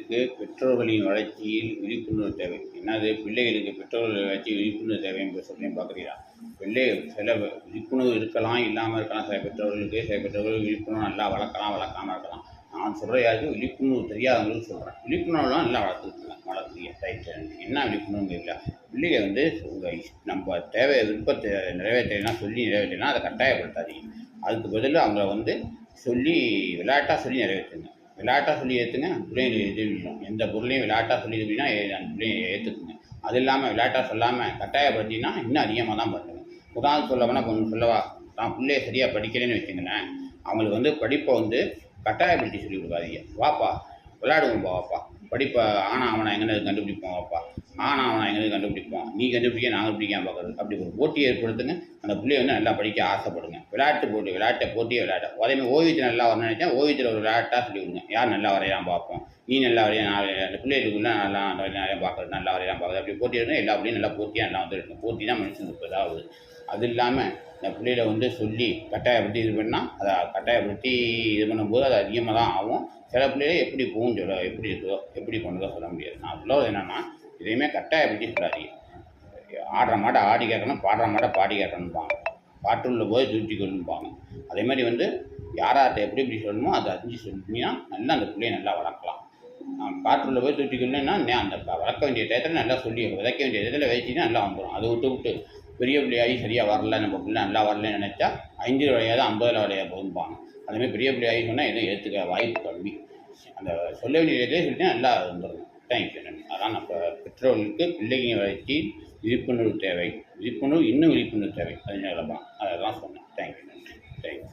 பிள்ளைகளுக்கு பெற்றோர்களின் வளர்ச்சியில் விழிப்புணர்வு தேவை. என்னது? பிள்ளைகளுக்கு பெற்றோர்கள் வளர்ச்சி விழிப்புணர்வு தேவை என்று சொல்லி பார்க்குறீங்களா பிள்ளை சில விழிப்புணர்வு இருக்கலாம் இல்லாமல் இருக்கலாம். சில பெற்றோர்களுக்கு சில பெற்றோர்கள் விழிப்புணர்வு நல்லா வளர்க்கலாம் வளர்க்காம இருக்கலாம். நான் சொல்கிற யாருக்கு விழிப்புணர்வு தெரியாதவங்களுக்கு சொல்கிறேன் விழிப்புணர்வுலாம் நல்லா வளர்த்துக்குங்க. வளர்க்குறீங்க ரைட்டு என்ன விழிப்புணர்வு இல்லை பிள்ளைங்க வந்து உங்கள் நம்ம தேவை விருப்பத்தை நிறைவேற்றலாம் சொல்லி நிறைவேற்றலாம் அதை கட்டாயப்படுத்தாதீங்க. அதுக்கு பதில் அவங்கள வந்து சொல்லி விளையாட்டாக சொல்லி நிறைவேற்றுங்க. விளையாட்டாக சொல்லி ஏற்றுங்க பிள்ளைங்க எதிர்க்கும் எந்த பொருளையும் விளையாட்டாக சொல்லி அப்படின்னா அந்த பிள்ளைங்க ஏற்றுக்குங்க அது இல்லாமல் விளையாட்டாக சொல்லாமல் கட்டாயப்படுத்தினா இன்னும் அதிகமாக தான் பண்ணுங்க. உதாரணம் சொல்ல கொஞ்சம் சொல்லவா? நான் பிள்ளைய சரியாக படிக்கலைன்னு வச்சுங்களேன் அவங்களுக்கு வந்து படிப்பை வந்து கட்டாயப்படுத்தி சொல்லி கொடுக்காதீங்க. வாப்பா விளையாடுவோம் வாப்பா. படிப்பை ஆனா அவனை எங்கே கண்டுபிடிப்போம் அப்பா. ஆனா அவனை எங்கே கண்டுபிடிப்போம். நீ கண்டுபிடிக்க நான் கண்டுபிடிக்காம பார்க்குறது. அப்படி ஒரு போட்டி ஏற்படுத்துங்க. அந்த பிள்ளைய வந்து நல்லா படிக்க ஆசைப்படுங்க. விளையாட்டு போட்டி விளையாட்டை போட்டியை விளையாட அதேமாதிரி ஓவியத்தில் நல்லா வரணும்னு நினச்சா ஓவியத்தில் ஒரு விளையாட்டாக சொல்லி கொடுங்க. யார் நல்லா வரையலாம் பார்ப்போம். நீ நல்லா வரையா நான் அந்த பிள்ளைகளுக்குள்ள நல்லா நிறையா பார்க்குறது நல்லா வரையலாம் பார்க்குறது. அப்படி போட்டி இருந்தால் எல்லா பிள்ளையும் நல்லா போட்டியாக நல்லா வந்துருக்கும் போட்டி தான் மனுஷனுக்கு இதாகுது அது இல்லாமல் இந்த பிள்ளைகளை வந்து சொல்லி கட்டாயப்படுத்தி இது பண்ணால் அதை கட்டாயப்படுத்தி இது பண்ணும்போது அது அதிகமாக தான் ஆகும். சில பிள்ளைகளை எப்படி போகும் சொல்ல எப்படி இருக்கோ எப்படி பண்ணுதோ சொல்ல முடியாது. நான் சொல்லுவது என்னென்னா இதையுமே கட்டாயப்படுத்தி சொல்லாதீங்க. ஆடுற மாட்டை ஆடி கேட்கணும் பாடுற மாட்டை பாடி கேட்கணும்பாங்க. பாட்டுள்ள போய் தூற்றி கொள்ளும்பாங்க. அதே மாதிரி வந்து யார் யார்கிட்ட எப்படி எப்படி சொல்லணுமோ அதை அறிஞ்சு சொன்னீங்கன்னா நல்லா அந்த பிள்ளையை நல்லா வளர்க்கலாம். காற்றுள்ள போய் தூற்றி அந்த வளர்க்க வேண்டிய டயத்தில் நல்லா சொல்லி விதைக்க வேண்டிய இடத்துல வச்சுன்னா நல்லா வந்துடும் அதை விட்டு விட்டு பெரிய பிள்ளையாகி சரியாக வரல நம்ம பிள்ளை நல்லா வரலன்னு நினச்சா ஐந்து விளையாது ஐம்பதில் விளையா போகும்பாங்க. அதுமாதிரி பெரிய பிள்ளையாகி சொன்னால் எதுவும் ஏற்றுக்க வாய்ப்பு கம்மி. அந்த சொல்ல வேண்டிய இடத்துல சொல்லிட்டு நல்லா வந்துடும் தேங்க்யூ நன்றி. அதான் நம்ம பெற்றோர்களுக்கு பிள்ளைங்க வளர்ச்சி விழிப்புணர்வு தேவை. விழிப்புணர்வு இன்னும் விழிப்புணர்வு தேவை. அதனால தான் அதை தான் சொன்னேன் தேங்க்யூ நன்றி. தேங்க்யூ